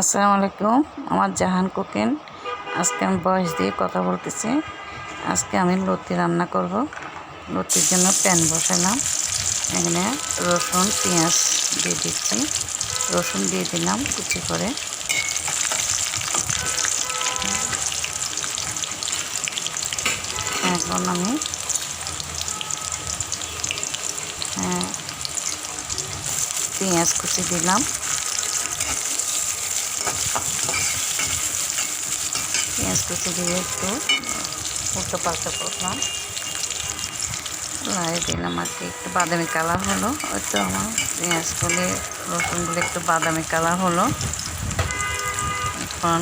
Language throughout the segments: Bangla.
আসসালামু আলাইকুম আমার জাহান কুকিং আজকে আমি বয়স দিয়ে কথা বলতেছি। আজকে আমি লতি রান্না করব। লতির জন্য প্যান বসালাম। এখানে রসুন পেঁয়াজ দিয়ে দিচ্ছি। রসুন দিয়ে দিলাম কুচি করে। এখন আমি হ্যাঁ, পেঁয়াজ কুচি দিলাম। কুচি দিয়ে একটু উল্টো পাল্টা করলাম। লাই দিলাম আর কি একটু বাদামি কালার হলো হয়তো আমার পেঁয়াজগুলি রসুনগুলি একটু বাদামি কালার হলো। এখন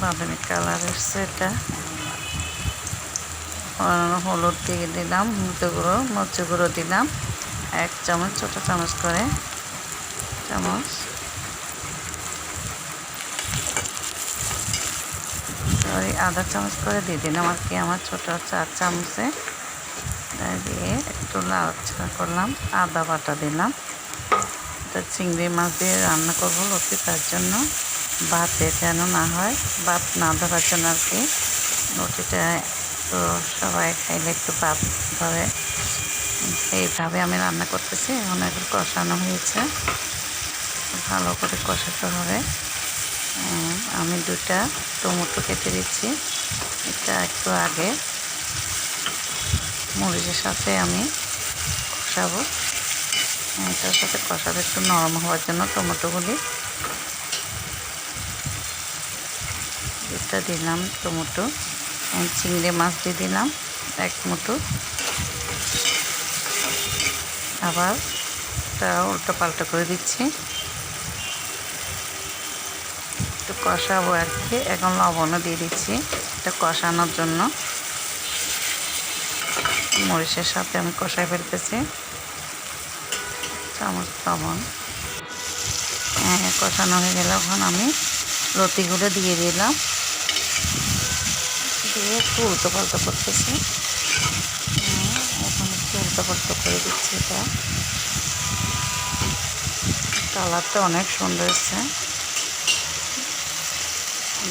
বাদামি কালার এসছে এটা। হলুদ দিয়ে দিলাম, হলুদ গুঁড়ো মরিচ গুঁড়ো দিলাম। এক চামচ, ছোটো চামচ করে, চামচ। সরি আধা চামচ করে দিয়ে দিলাম আর কি আমার ছোটো চার চামচে? দিয়ে একটু লাড়াচাড়া করলাম, আদা বাটা দিলাম। এটা চিংড়ি মাছ দিয়ে রান্না করব লতি, তার জন্য ভাতে যেন না হয়, ভাত না ধরার জন্য আর কি। লতিটা তো সবাই খাইলে একটু ভাত ধরে। এইভাবে আমি রান্না করতেছি, এখন একটু কষানো হয়েছে। ভালো করে কষাতে হবে। আমি দুটা টমেটো কেটে দিচ্ছি। এটা একটু আগে মরিচের সাথে আমি কষাবো। এটার সাথে কষাবো একটু নরম হওয়ার জন্য টমেটোগুলি। এটা দিলাম টমেটো। চিংড়ি মাছ দিয়ে দিলাম এক মুঠো। আবার এটা উল্টো পাল্টা করে দিচ্ছি। একটু কষাবো আর কি। এখন লবণও দিয়ে দিচ্ছি এটা কষানোর জন্য। মরিচের সাথে আমি কষাই ফেলতেছি। চামচ লবণ। হ্যাঁ কষানো হয়ে গেলে এখন আমি লতিগুলো দিয়ে দিলাম। দিয়ে একটু উল্টো পাল্টো করতেছি। হ্যাঁ, এখন একটু উল্টো পাল্টো করে দিচ্ছি এটা। কালারটা অনেক সুন্দর এসছে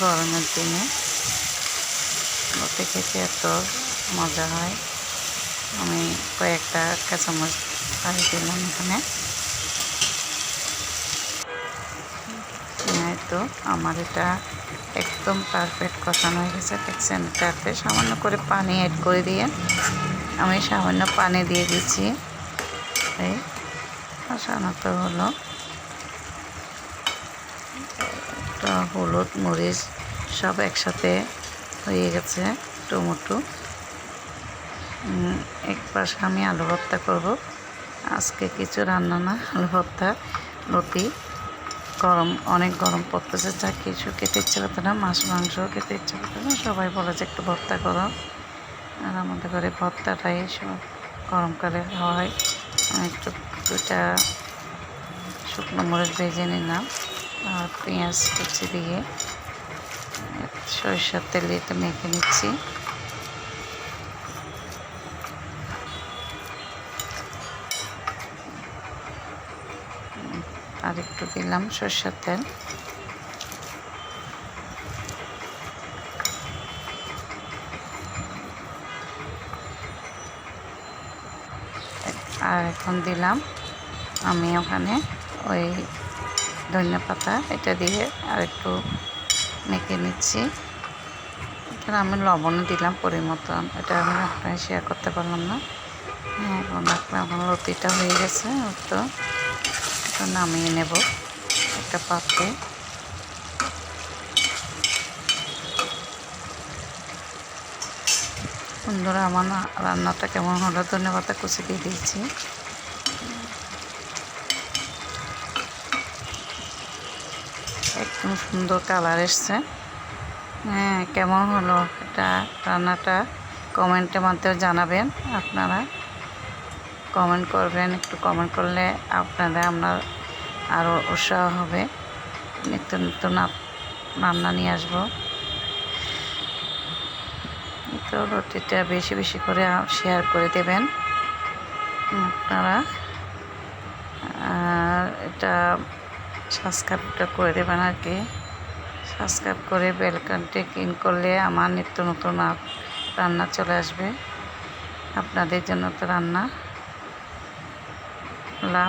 গরমের দিনে। লতি খেতে এত মজা হয়। আমি কয়েকটা কাঁচামচ পাড়ি দিলাম এখানে। তো আমার এটা একদম পারফেক্ট কষানো হয়ে গেছে। দেখছেন এটাতে সামান্য করে পানি অ্যাড করে দিয়ে আমি সামান্য পানি দিয়ে দিচ্ছি। এই কষানো তো হলো। একটা হলুদ, মরিচ, সব একসাথে হয়ে গেছে টমেটো। এক পাশে আমি আলু ভর্তা করব। আজকে কিছু রান্না না, আলু ভর্তা লতি গরম, অনেক গরম পড়তেছে, যা কিছু খেতে ইচ্ছে করতে না, মাছ, মাংস খেতে ইচ্ছে করতে না, সবাই বলে যে একটু ভর্তা করো। আর আমাদের ঘরে ভর্তাটাই সব গরমকালে হয়। আমি একটু দুটা শুকনো মরিচ ভেজে নিলাম। আর পেঁয়াজ কুচি দিয়ে সরিষার তেল একটু মেখে নিচ্ছি। আর একটু দিলাম সরষের তেল। আর এখন দিলাম আমি ওখানে ওই ধনিয়া পাতা, এটা দিয়ে আর একটু মেখে নিচ্ছি। এখানে আমি লবণও দিলাম পরিমতন এটা আমি আপনার শেয়ার করতে পারলাম না। হ্যাঁ এখন এখন রুটিটা হয়ে গেছে, তো এটা নামিয়ে নেব একটা পাত্রে। সুন্দর আমার রান্নাটা কেমন হলো? ধন্যবাদ কুচি দিয়ে দিয়েছি। একদম সুন্দর কালার এসছে। হ্যাঁ কেমন হলো এটা রান্নাটা? কমেন্টের মাধ্যমে জানাবেন আপনারা। কমেন্ট করবেন, একটু কমেন্ট করলে আপনারা আপনার আরও উৎসাহ হবে। নিত্য নিত্য না- রান্না নিয়ে আসব। তো রুটিটা বেশি বেশি করে শেয়ার করে দেবেন আপনারা। আর একটা সাবস্ক্রাইবটা করে দেবেন আর কি। সাবস্ক্রাইব করে বেলকানটি ক্লিন করলে আমার নিত্য নতুন রান্না চলে আসবে। আপনাদের জন্য তো রান্না। লাভ